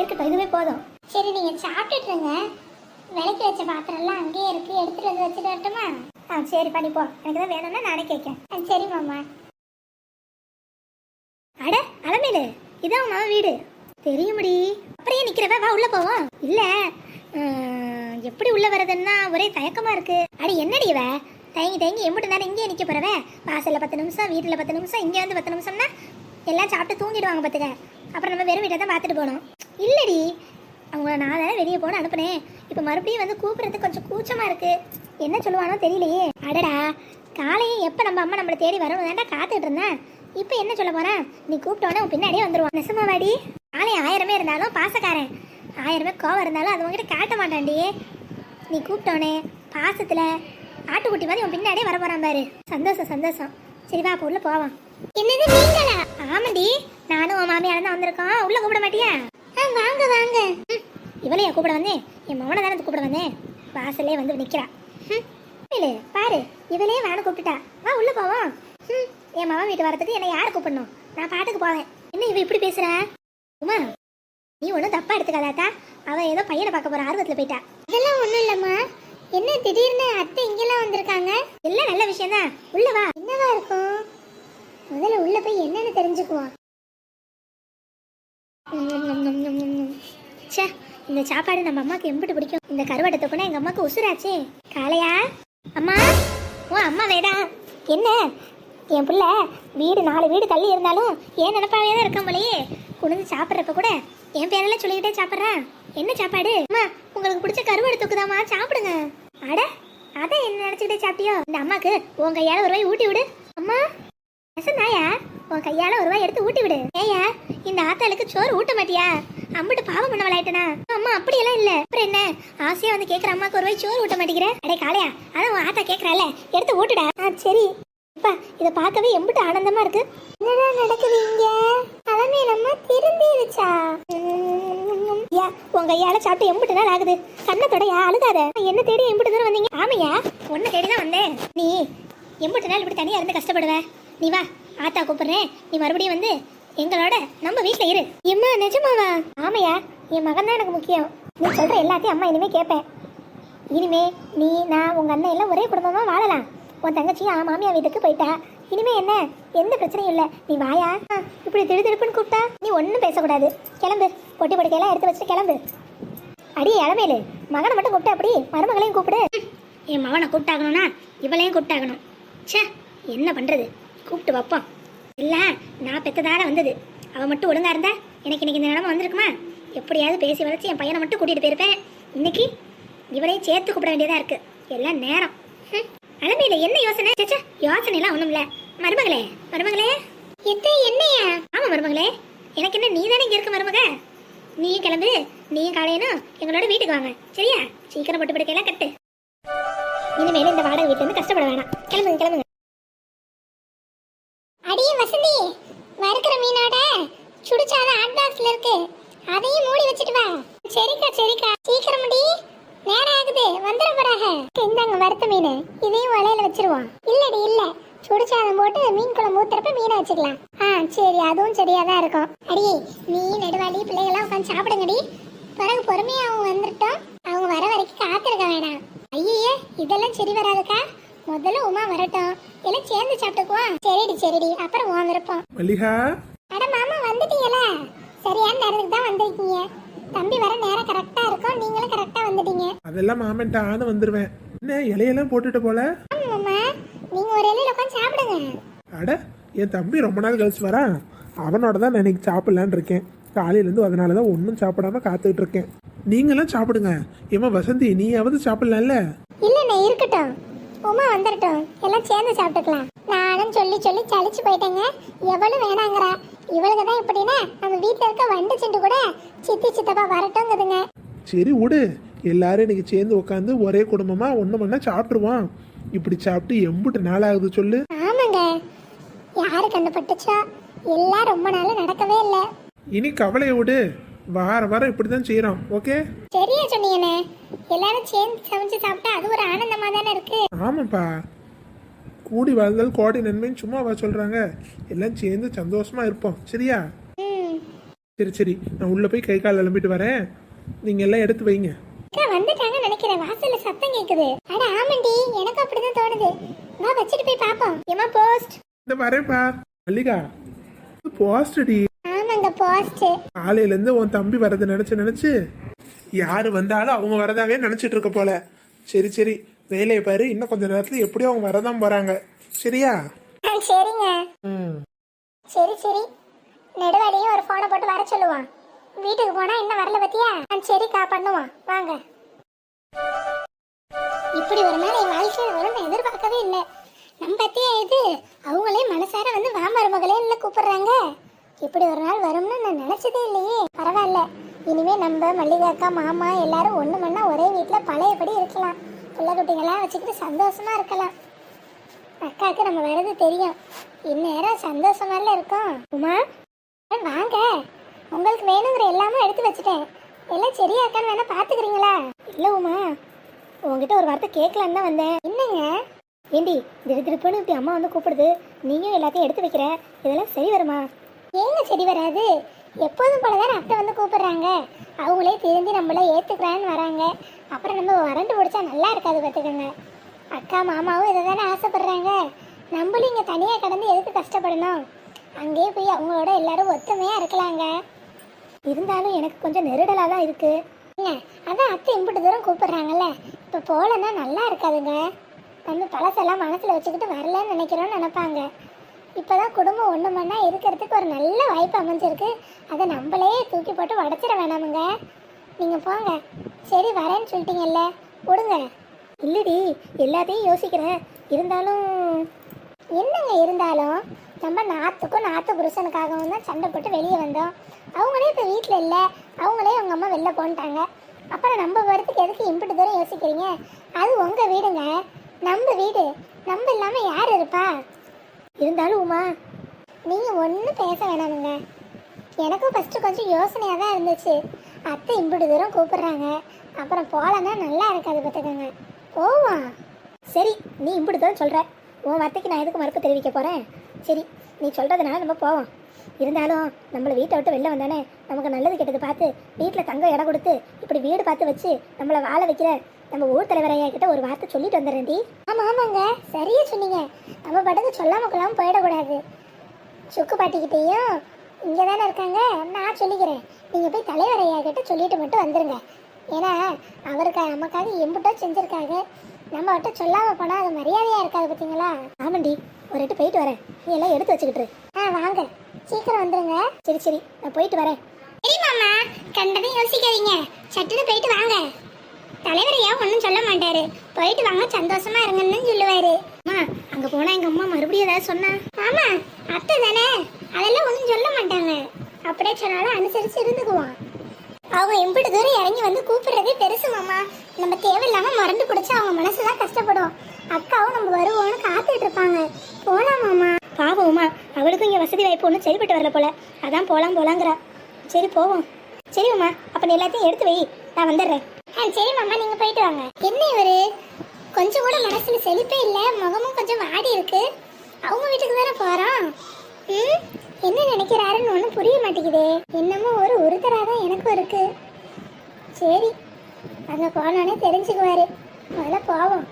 இருக்கட்டும் இதுவே போதும். சரி நீங்க சாப்பிட்டுட்டுருங்க விலைக்கு வச்ச பாத்திரம் எல்லாம் அங்கேயே இருக்கு. எடுத்துட்டு வந்து வச்சுட்டு வரட்டுமா? ஆ சரி பண்ணி எனக்கு தான் வேணும்னா நானே கேட்கேன் ஆ சரி மாமா. அட அலமேலு இதான் மாமா வீடு. தெரியுமடி. அப்புறம் நிக்கிறவ? வா உள்ள போவோம் இல்ல. எப்படி உள்ள வரதுன்னா ஒரே தயக்கமா இருக்கு. அடி என்னடி இவ? தயங்கி தயங்கி எம்பிட்டு நேரம் இங்கேயே நிக்க போறவ? வாசல்ல பத்து நிமிஷம் வீட்டுல பத்து நிமிஷம் இங்க வந்து பத்து நிமிஷம்னா எல்லாம் சாப்பிட்டு தூங்கிடுவாங்க பாத்துக்க. அப்புறம் நம்ம வெறும் வீட்டை தான் பார்த்துட்டு போகணும். இல்லடி. அவங்கள நான் தானே வெளியே போன அனுப்புனேன். இப்போ மறுபடியும் வந்து கூப்பிடுறதுக்கு கொஞ்சம் கூச்சமா இருக்கு. என்ன சொல்லுவானோ தெரியலையே. அடடா. காலையே எப்போ நம்ம அம்மா நம்மளை தேடி வரணும் தாண்டா காத்துட்டு இருந்தேன். இப்போ என்ன சொல்ல போறேன்? நீ கூப்பிட்டோன்னே உன் பின்னாடியே வந்துருவான். நெசமாவாடி காலை ஆயிரமே இருந்தாலும் பாசக்காரன். ஆயிரமே கோவம் இருந்தாலும் அது உங்ககிட்ட காட்ட மாட்டான்டி. நீ கூப்பிட்டோனே பாசத்துல ஆட்டுக்குட்டி மாதிரி உன் பின்னாடியே வர பாரு. சந்தோஷம் சந்தோஷம். சரி வா உள்ள போவான் என்னது நீங்களா? ஆமாண்டி. நானும் உன் மாமியார் தான் வந்திருக்கோம். உள்ள கூப்பிட மாட்டியா? வாங்க வாங்க. ம், இவளையா கூப்பிட வந்தேன். என் மவனை தானே கூப்பிட வந்தேன். வாசல்லே வந்து நிக்கிறா. இல்லை பாரு. இவளே வேணும் கூப்பிட்டா வா உள்ள போவோம். என் மகன் வீட்டு வரதுக்கு என்னை யார் கூப்பிடணும்? நான் பாட்டுக்கு போவேன். என்ன இவ இப்படி பேசுற? உமா நீ ஒன்றும் தப்பா எடுத்துக்காதாக்கா அவன் ஏதோ பையனை பார்க்க போற ஆர்வத்தில் போயிட்டா. அதெல்லாம் ஒன்றும் இல்லைம்மா. என்ன திடீர்னு அத்தை இங்கெல்லாம் வந்திருக்காங்க? எல்லாம் நல்ல விஷயம் தான் உள்ள வா. என்னவா இருக்கும்? முதல்ல உள்ள போய் என்னன்னு தெரிஞ்சுக்குவோம். ச்சே இந்த சாப்பாடு நம்ம அம்மாக்கு எம்பிட்டு பிடிக்கும். இந்த கருவாட்டத்தை கூட எங்க அம்மாக்கு உசுராச்சே. காளையா? அம்மா ஓ அம்மா வேடா. என்ன? என் பிள்ளை வீடு நாலு வீடு தள்ளி இருந்தாலும் ஏன் நினப்பாவே தான் இருக்கான் போலயே. குனிந்து சாப்பிட்றப்ப கூட என் பேரெல்லாம் சொல்லிக்கிட்டே சாப்பிட்றேன் என்ன சாப்பாடு? அம்மா உங்களுக்கு பிடிச்ச கருவாடு தொக்குதாம்மா சாப்பிடுங்க. அட அதான் என்ன நினச்சிக்கிட்டே சாப்பிட்டியோ? இந்த அம்மாக்கு உன் கையால் ஒரு வாய் ஊட்டி விடு. அம்மா நாயா உன் கையால ஒரு ரூபாய் எடுத்து ஊட்டி விடு. ஏயா இந்த ஆத்தாளுக்கு சோறு ஊட்ட மாட்டியா? அம்பிட்டு பாவம் பண்ணவளாயிட்டனா? அம்மா அப்படியெல்லாம் இல்ல. அப்புறம் என்ன? ஆசையா வந்து கேக்குற அம்மாக்கு ஒரு ரூபாய் சோறு ஊட்ட மாட்டேங்கிற? அடே காளையா அதான் உன் ஆத்தா கேக்குறால எடுத்து ஊட்டுடா. ஆ சரி. அப்பா இதை பார்க்கவே எம்பிட்டு ஆனந்தமா இருக்கு. என்னடா நடக்குது இங்க அவனே நம்ம திரும்பிருச்சா யா உன் கையால சாப்பிட்டு எம்பிட்டு நாள் ஆகுது. கண்ணை தொடையா அழுகாத என்ன தேடி எம்பிட்டு தூரம் வந்தீங்க? ஆமையா? உன்னை தேடி தான் வந்தேன். நீ எம்பிட்டு நாள் இப்படி தனியா இருந்து கஷ்டப்படுவேன் நீ வா ஆத்தா கூப்பிடுறேன். நீ மறுபடியும் வந்து எங்களோட நம்ம வீட்டில் இரு. எம்மா நிஜமாவா? ஆமையா என் மகன் தான் எனக்கு முக்கியம். நீ சொல்கிற எல்லாத்தையும் அம்மா இனிமே கேட்பேன். இனிமே நீ நான் உங்கள் அண்ணன் எல்லாம் ஒரே குடும்பமாக வாழலாம். உன் தங்கச்சி ஆ மாமியா வீட்டுக்கு போயிட்டா. இனிமே என்ன? எந்த பிரச்சனையும் இல்லை. நீ வாயா? இப்படி திடு திடுப்புன்னு கூப்பிட்டா நீ ஒன்றும் பேசக்கூடாது. கிளம்பு. பொட்டி பொடிக்கையெல்லாம் எடுத்து வச்சுட்டு கிளம்பு. அடி இளமேலு மகனை மட்டும் கூப்பிட்டு அப்படி மருமகளையும் கூப்பிடு. என் மகனை கூப்பிட்டாகணும்னா இவளையும் கூப்பிட்டாகணும். ச்சே என்ன பண்ணுறது கூப்பிட்டு வைப்போம் இல்லை நான் பெத்ததால வந்தது. அவன் மட்டும் ஒழுங்கா இருந்தா எனக்கு இன்னைக்கு இந்த நிலமை வந்திருக்குமா? எப்படியாவது பேசி வளர்ச்சி என் பையனை மட்டும் கூட்டிகிட்டு போயிருப்பேன். இன்னைக்கு இவளையும் சேர்த்து கூப்பிட வேண்டியதாக இருக்கு. எல்லாம் நேரம். ஹம். அலமையில என்ன யோசனை? சேச்சா யோசனை எல்லாம் ஒண்ணும் இல்ல. மருமகளே மருமகளே. எத்த என்னையா? ஆமா மருமகளே. எனக்கு என்ன நீ தானே இங்க இருக்க மருமக? நீ கிளம்பு நீ காலையினும் எங்களோட வீட்டுக்கு வாங்க. சரியா? சீக்கிரம் போட்டு படுக்கையெல்லாம் கட்டு. இனிமேல இந்த வாடகை வீட்டுல இருந்து கஷ்டப்பட வேணாம். கிளம்புங்க கிளம்புங்க. அடியே வசந்தி வறுக்கிற மீனோட சுடிச்சாத ஹாட் பாக்ஸ்ல இருக்கு. அதையும் மூடி வச்சுட்டு வா. சரிக்கா சரிக்கா. சீக்கிரம் முடி. நேரம் ஆகுது. வந்துட போறாக இந்தாங்க வறுத்த மீன். இதையும் வலையில வச்சிருவோம். இல்லடி இல்ல. சுடிச்சாதம் போட்டு மீன் குழம்பு ஊத்துறப்ப மீனை வச்சுக்கலாம். ஆ சரி. அதுவும் சரியா தான் இருக்கும். அடியே நீ நெடுவாளி பிள்ளைகள்லாம் உட்காந்து சாப்பிடுங்கடி. பிறகு பொறுமையா அவங்க வந்துட்டோம் அவங்க வர வரைக்கும் காத்திருக்க வேணாம். ஐயே இதெல்லாம் சரி வராதுக்கா. முதல்ல உமா வரட்டும். எல்லாம் சேர்ந்து சாப்பிட்டுக்குவோம் சரிடி சரிடி. அப்புறம் உன் விருப்பம். மல்லிகா? அட மாமா வந்துட்டீங்களா சரியான நேரத்துக்கு தான் வந்திருக்கீங்க. தம்பி வர நேரம் கரெக்டா இருக்கும். நீங்களும் கரெக்டா வந்துட்டீங்க. அதெல்லாம் மாமன்ட்ட ஆன வந்துருவேன். என்ன இலையெல்லாம் போட்டுட்டு போல? ஆமா மாமா. நீங்க ஒரு இலையில உட்காந்து சாப்பிடுங்க. அட என் தம்பி ரொம்ப நாள் கழிச்சு வரான் அவனோட தான் நான் இன்னைக்கு சாப்பிடலான்னு இருக்கேன். காலையிலேருந்து அதனால தான் ஒன்றும் சாப்பிடாம காத்துக்கிட்டு இருக்கேன். நீங்களாம் சாப்பிடுங்க. ஏமா வசந்தி நீயாவது சாப்பிடலாம்ல? இல்லண்ணே இருக்கட்டும். உமா வந்துடட்டும் எல்லாம் சேர்ந்து சாப்பிட்டுக்கலாம். நானும் சொல்லி சொல்லி சலிச்சு போயிட்டேங்க. எவளும் வேணாங்கிறா. இவளுக்கு தான் இப்படின்னா நம்ம வீட்டில் இருக்க வண்டு சிண்டு கூட சித்தி சித்தப்பா வரட்டுங்குதுங்க சரி விடு. எல்லாரும் இன்னைக்கு சேர்ந்து உட்காந்து ஒரே குடும்பமா ஒன்று மண்ணா சாப்பிட்ருவோம் இப்படி சாப்பிட்டு எம்புட்டு நாள் ஆகுது சொல்லு. ஆமாங்க. யாரு கண்டுபட்டுச்சோ? எல்லாம் ரொம்ப நாள் நடக்கவே இல்லை. இனி கவலையை விடு. வார வாரம் இப்படி தான் செய்கிறோம் ஓகே சரியா சொன்னீங்கண்ணே. எல்லாரும் சேர்ந்து சமைச்சு சாப்பிட்டா அது ஒரு ஆனந்தமா தானே இருக்கு? ஆமாப்பா. கூடி வாழ்ந்தல் கோடி நன்மைன்னு சும்மாவா சொல்கிறாங்க எல்லாம் சேர்ந்து சந்தோஷமா இருப்போம். சரியா? சரி சரி. நான் உள்ள போய் கை கால் விளம்பிட்டு வரேன். நீங்க எல்லாம் எடுத்து வைங்க. அக்கா வந்துட்டாங்க நினைக்கிறேன். வாசல்ல சத்தம் கேக்குது. அட ஆமாண்டி. எனக்கு அப்படிதான் தோணுது. வா வச்சுட்டு போய் பாப்போம். ஏமா போஸ்ட் இந்த வரேன்ப்பா. மல்லிகா போஸ்டடி போஸ்ட் காலையில இருந்து உன் தம்பி வரதை நினைச்சு நினைச்சு யாரு வந்தாலும் அவங்க வரதாவே நினைச்சிட்டு இருக்க போல. சரி சரி வேலையை பாரு. இன்னும் கொஞ்ச நேரத்துல எப்படியும் அவங்க வரதான் போறாங்க. சரியா? சரிங்க. சரி சரி. நெடுவாடியும் ஒரு போனை போட்டு வர சொல்லுவான். வீட்டுக்கு போனா இன்னும் வரல பத்தியா? சரிக்கா பண்ணுவான். வாங்க. இப்படி ஒரு நாள் என் வாழ்க்கையில் வரும்னு எதிர்பார்க்கவே இல்லை. நம்ம பத்தியா இது? அவங்களே மனசார வந்து வா மருமகளே இல்லை கூப்பிடுறாங்க. இப்படி ஒரு நாள் வரும்னு நான் நினைச்சதே இல்லையே. பரவாயில்ல. இனிமே நம்ம மல்லிகாக்கா மாமா எல்லாரும் ஒன்று மண்ணா ஒரே வீட்டில் பழையபடி இருக்கலாம். பிள்ளை குட்டிங்களாம் வச்சுக்கிட்டு சந்தோஷமா இருக்கலாம். அக்காவுக்கு நம்ம வர்றது தெரியும். இந்நேரம் சந்தோஷமால இருக்கும். உமா வாங்க. உங்களுக்கு வேணுங்கிற எல்லாமே எடுத்து வச்சுட்டேன். எல்லாம் சரியா இருக்கான்னு வேணா பார்த்துக்கிறீங்களா இல்லை உமா உங்ககிட்ட ஒரு வார்த்தை கேட்கலான்னு தான் வந்தேன். என்னங்க? ஏண்டி திரு திருப்புன்னு இப்படி அம்மா வந்து கூப்பிடுது. நீயும் எல்லாத்தையும் எடுத்து வைக்கிற. இதெல்லாம் சரி வருமா? ஏங்க சரி வராது? எப்போதும் போலதான் அத்தை வந்து கூப்பிடுறாங்க. அவங்களே திரும்பி நம்மள ஏற்றுக்கிறான்னு வராங்க. அப்புறம் நம்ம வறண்டு பிடிச்சா நல்லா இருக்காது பார்த்துக்கோங்க. அக்கா மாமாவும் இதை தானே ஆசைப்படுறாங்க. நம்மளும் இங்கே தனியாக கடந்து எதுக்கு கஷ்டப்படணும்? அங்கேயே போய் அவங்களோட எல்லாரும் ஒத்துமையாக இருக்கலாங்க. இருந்தாலும் எனக்கு கொஞ்சம் நெருடலாக தான் இருக்குது என்ன அதான் அத்தை இம்பிட்டு தூரம் கூப்பிடுறாங்கல்ல. இப்போ போகலன்னா நல்லா இருக்காதுங்க. நம்ம பழசெல்லாம் மனசில் வச்சுக்கிட்டு வரலன்னு நினைக்கிறோன்னு நினைப்பாங்க. இப்போதான் குடும்பம் ஒன்று மண்ணா இருக்கிறதுக்கு ஒரு நல்ல வாய்ப்பு அமைஞ்சிருக்கு. அதை நம்மளே தூக்கி போட்டு உடச்சிட வேணாமுங்க. நீங்கள் போங்க. சரி வரேன்னு சொல்லிட்டீங்கல்ல. விடுங்க இல்லடி எல்லாத்தையும் யோசிக்கிறேன் இருந்தாலும் என்னங்க இருந்தாலும்? நம்ம நாத்துக்கும் நாத்து புருஷனுக்காகவும் தான் சண்டை போட்டு வெளியே வந்தோம். அவங்களே இப்போ வீட்டில் இல்லை. அவங்களே அவங்க அம்மா வெளில போன்ட்டாங்க. அப்புறம் நம்ம வரத்துக்கு எதுக்கு இம்பிட்டு தூரம் யோசிக்கிறீங்க? அது உங்கள் வீடுங்க. நம்ம வீடு. நம்ம இல்லாமல் யார் இருப்பா? இருந்தாலும் உமா நீங்கள் ஒன்றும் பேச வேணாமுங்க. எனக்கும் ஃபஸ்ட்டு கொஞ்சம் யோசனையாக தான் இருந்துச்சு. அத்தை இம்பிட்டு தூரம் கூப்பிட்றாங்க. அப்புறம் போகலன்னா நல்லா இருக்காது பார்த்துக்கோங்க. போவோம் சரி நீ இம்பிட்டு தூரம் சொல்கிற உன் வார்த்தைக்கு நான் எதுக்கு மறுப்பு தெரிவிக்க போகிறேன் சரி நீ சொல்கிறதுனால நம்ம போவோம். இருந்தாலும் நம்மளை வீட்டை விட்டு வெளில வந்தானே நமக்கு நல்லது கெட்டது பார்த்து வீட்டில் தங்க இடம் கொடுத்து இப்படி வீடு பார்த்து வச்சு நம்மளை வாழ வைக்கிற நம்ம ஊர் தலைவரையா கிட்ட ஒரு வார்த்தை சொல்லிட்டு வந்துடுறேன்டி. ஆமாம் ஆமாங்க. சரியா சொன்னீங்க. நம்ம படகு சொல்லாம கொள்ளாமல் போயிடக்கூடாது. சுக்கு பாட்டிக்கிட்டேயும் இங்கே தானே இருக்காங்க. நான் சொல்லிக்கிறேன். நீங்கள் போய் தலைவர் ஐயா கிட்ட சொல்லிட்டு மட்டும் வந்துருங்க. ஏன்னா அவருக்கு நமக்காக எம்பிட்டோ செஞ்சுருக்காங்க. நம்ம அவட்ட சொல்லாமல் போனால் அது மரியாதையாக இருக்காது பார்த்தீங்களா? ஆமாண்டி ஒரு எட்டு போயிட்டு வரேன். நீ எல்லாம் எடுத்து வச்சுக்கிட்டு ஆ வாங்க. சீக்கிரம் வந்துருங்க. சரி சரி நான் போயிட்டு வரேன். சரி மாமா. கண்டதையும் யோசிக்காதீங்க. சட்டுன்னு போயிட்டு வாங்க. தலைவர் ஏன் ஒன்றும் சொல்ல மாட்டாரு? போயிட்டு வாங்க சந்தோஷமா இருங்கன்னு சொல்லுவாரு. அம்மா அங்க போனா எங்க அம்மா மறுபடியும் ஏதாவது சொன்னா? ஆமா அத்தை தானே? அதெல்லாம் ஒன்றும் சொல்ல மாட்டாங்க. அப்படியே சொன்னாலும் அனுசரிச்சு இருந்துக்குவான். அவங்க எம்பிட்டு தூரம் இறங்கி வந்து கூப்பிடுறதே பெருசு மாமா. நம்ம தேவையில்லாம மறந்து பிடிச்சா அவங்க மனசுதான் கஷ்டப்படும். அக்காவும் நம்ம வருவோம்னு காத்துட்டு இருப்பாங்க போலாம் மாமா பாவம் உமா அவளுக்கும் இங்கே வசதி வாய்ப்பு ஒன்றும் சரிப்பட்டு வரல போல. அதான் போலாம் போகலாங்கிறா சரி போவோம். சரி அம்மா அப்ப நீ எல்லாத்தையும் எடுத்து வை. நான் வந்துடுறேன். ஆ சரி மாமா. நீங்க போயிட்டு வாங்க. என்ன இவரு? கொஞ்சம் கூட மனசுல செழிப்பே இல்லை. முகமும் கொஞ்சம் வாடி இருக்கு. அவங்க வீட்டுக்கு தானே போறோம்? ம்? என்ன நினைக்கிறாருன்னு ஒன்றும் புரிய மாட்டேங்குதே. என்னமோ ஒரு உறுத்தரா தான் எனக்கும் இருக்கு. சரி அங்க போனோன்னே தெரிஞ்சுக்குவாரு. முதல்ல போவோம்.